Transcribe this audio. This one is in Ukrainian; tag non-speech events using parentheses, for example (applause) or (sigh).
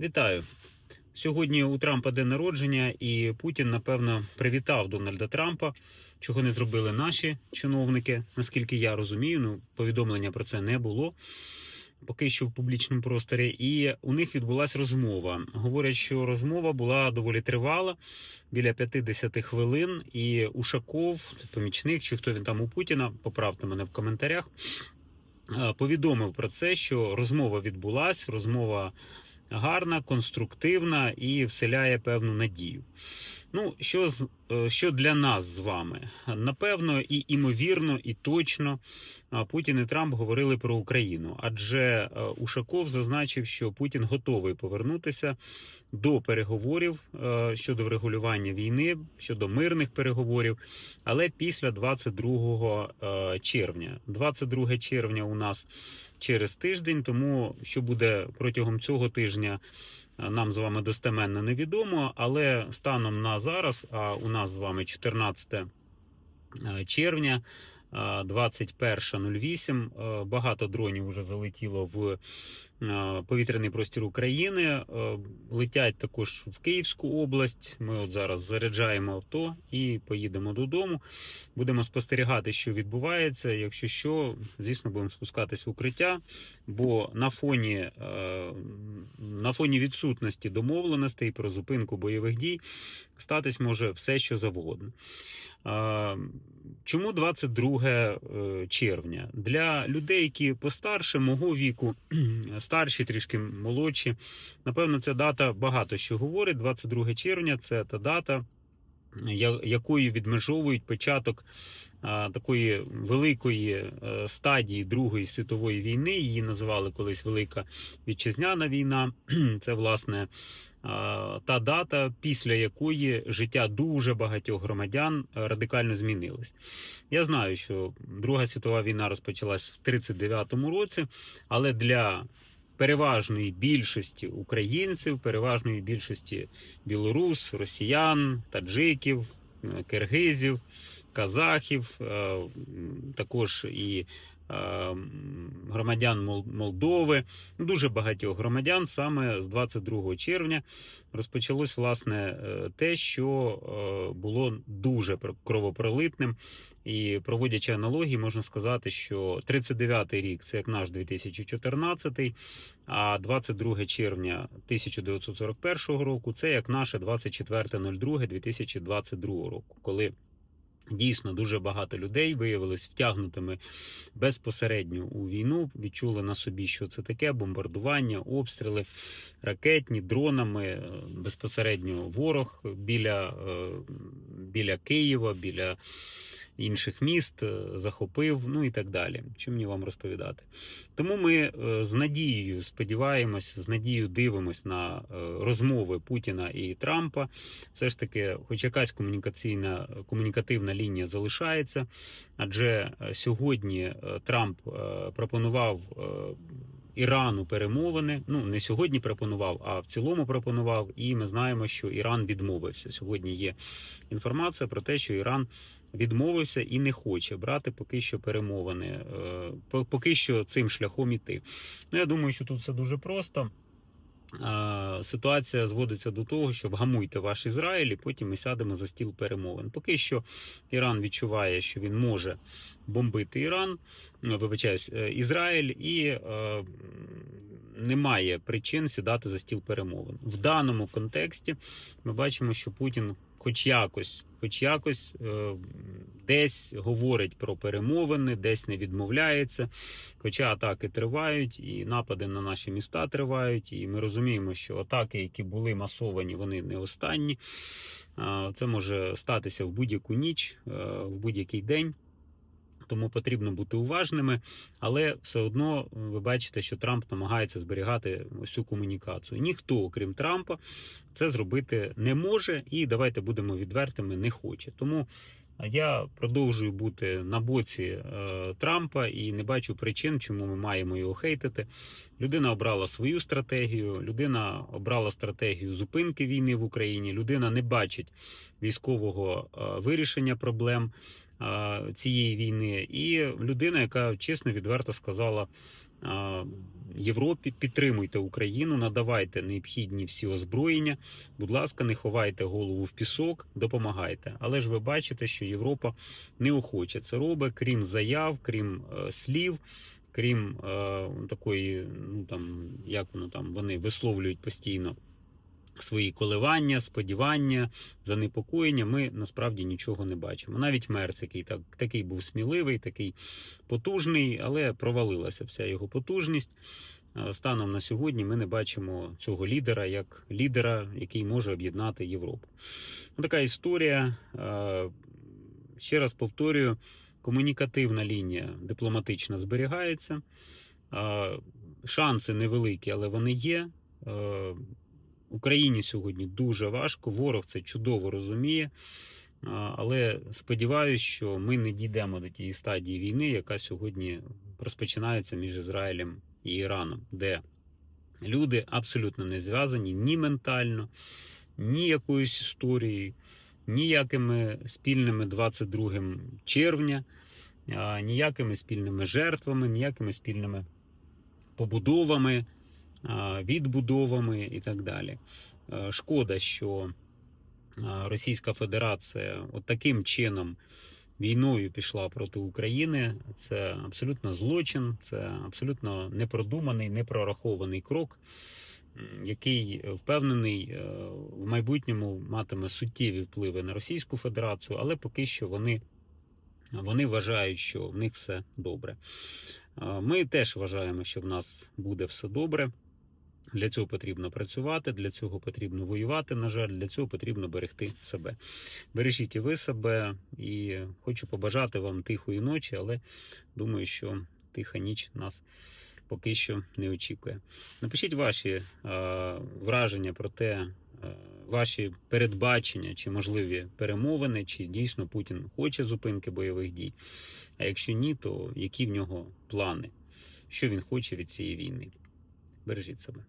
Вітаю! Сьогодні у Трампа день народження, і Путін, напевно, привітав Дональда Трампа, чого не зробили наші чиновники, наскільки я розумію. Ну, повідомлення про це не було поки що в публічному просторі. І у них відбулася розмова. Говорять, що розмова була доволі тривала, біля 50 хвилин. І Ушаков, це помічник, чи хто він там у Путіна, поправте мене в коментарях. е, Повідомив про це, що розмова відбулась, розмова гарна, конструктивна і вселяє певну надію. Ну, що, е, що для нас з вами? Напевно, і імовірно, і точно Путін і Трамп говорили про Україну, адже е, Ушаков зазначив, що Путін готовий повернутися до переговорів е, щодо врегулювання війни, щодо мирних переговорів, але після 22 е, червня. 22 червня у нас через тиждень, тому що буде протягом цього тижня. Е, Нам з вами достеменно невідомо, але станом на зараз, а у нас з вами 14 е, червня, е, 21.08, е, багато дронів вже залетіло в е, повітряний простір України. е, Летять також в Київську область. Ми от зараз заряджаємо авто і поїдемо додому. Будемо спостерігати, що відбувається. Якщо що, звісно, будемо спускатись в укриття, бо на фоні, е, на фоні відсутності домовленостей про зупинку бойових дій статись може все, що завгодно. Е, Чому 22 е, червня? Для людей, які постарше, мого віку, старші, трішки молодші, напевно, ця дата багато що говорить. 22 червня це та дата, якою відмежовують початок такої великої е, стадії Другої світової війни. Її називали колись Велика Вітчизняна війна. (clears throat) Це власне та дата, після якої життя дуже багатьох громадян радикально змінилось. Я знаю, що Друга світова війна розпочалась в 39-му році, але для переважної більшості українців, переважної більшості білорус, росіян, таджиків, е, киргизів, казахів, е, також і громадян Мол- Молдови, дуже багатьох громадян саме з 22 червня розпочалось власне е, те, що е, було дуже пр- кровопролитним. І проводячи аналогії, можна сказати, що 39-й рік це як наш 2014, а 22 червня 1941 року це як наше 24.02.2022 року, коли дійсно дуже багато людей виявилось втягнутими безпосередньо у війну, відчули на собі, що це таке: бомбардування, обстріли ракетні, дронами, е, безпосередньо ворог біля, е, біля Києва, біля інших міст е, захопив, ну і так далі. Що мені вам розповідати? Тому ми е, з надією сподіваємось, з надією дивимось на е, розмови Путіна і Трампа. Все ж таки, хоч якась комунікаційна комунікативна лінія залишається, адже сьогодні Трамп пропонував. Ірану перемовини. Ну не сьогодні пропонував, а в цілому пропонував. І ми знаємо, що Іран відмовився. Сьогодні є інформація про те, що Іран відмовився і не хоче брати поки що перемовини, е, поки що цим шляхом іти. Ну я думаю, що тут все дуже просто. Ситуація зводиться до того, що вгамуйте ваш Ізраїль, і потім ми сядемо за стіл перемовин. Поки що Іран відчуває, що він може бомбити Іран, вибачаюсь, е, Ізраїль, і е, немає причин сідати за стіл перемовин. В даному контексті ми бачимо, що Путін, хоч якось, хоч якось е, десь говорить про перемовини, десь не відмовляється. Хоча атаки тривають, і напади на наші міста тривають, і ми розуміємо, що атаки, які були масовані, вони не останні. Це може статися в будь-яку ніч, е, в будь-який день. Тому потрібно бути уважними, але все одно е, ви бачите, що Трамп намагається зберігати цю комунікацію. Ніхто, окрім Трампа, це зробити не може, і давайте будемо відвертими, не хоче. Тому я продовжую бути на боці е, Трампа і не бачу причин, чому ми маємо його хейтити. Людина обрала свою стратегію, людина обрала стратегію зупинки війни в Україні. Людина не бачить військового е, вирішення проблем е, цієї війни. І людина, яка чесно відверто сказала Європі, підтримуйте Україну, надавайте необхідні всі озброєння. Будь ласка, не ховайте голову в пісок, допомагайте. Але ж ви бачите, що Європа неохоче це робить, крім заяв, крім е, слів, крім е, такої, ну там як воно там вони висловлюють постійно свої коливання, сподівання, занепокоєння. Ми насправді нічого не бачимо. Навіть Мерц, який так, такий був сміливий, такий потужний, але провалилася вся його потужність. Е, Станом на сьогодні ми не бачимо цього лідера як лідера, який може об'єднати Європу. Ну, така історія. Е, Ще раз повторюю, комунікативна лінія дипломатична зберігається. Е, Шанси невеликі, але вони є. Україні сьогодні дуже важко. Ворог це чудово розуміє. Але сподіваюся, що ми не дійдемо до тієї стадії війни, яка сьогодні розпочинається між Ізраїлем і Іраном, де люди абсолютно не зв'язані ні ментально, ні якоюсь історією, ніякими спільними 22 червня, ніякими спільними жертвами, ніякими спільними побудовами, відбудовами і так далі. Е, Шкода, що Російська Федерація от таким чином війною пішла проти України. Це абсолютно злочин, це абсолютно непродуманий, непрорахований крок, який е, впевнений е, в майбутньому матиме суттєві впливи на Російську Федерацію, але поки що вони, вони вважають, що в них все добре. Е, Ми теж вважаємо, що в нас буде все добре. Для цього потрібно працювати, для цього потрібно воювати. На жаль, для цього потрібно берегти себе. Бережіть і ви себе, і хочу побажати вам тихої ночі, але думаю, що тиха ніч нас поки що не очікує. Напишіть ваші е, враження про те, е, ваші передбачення чи можливі перемовини, чи дійсно Путін хоче зупинки бойових дій. А якщо ні, то які в нього плани, що він хоче від цієї війни? Бережіть себе.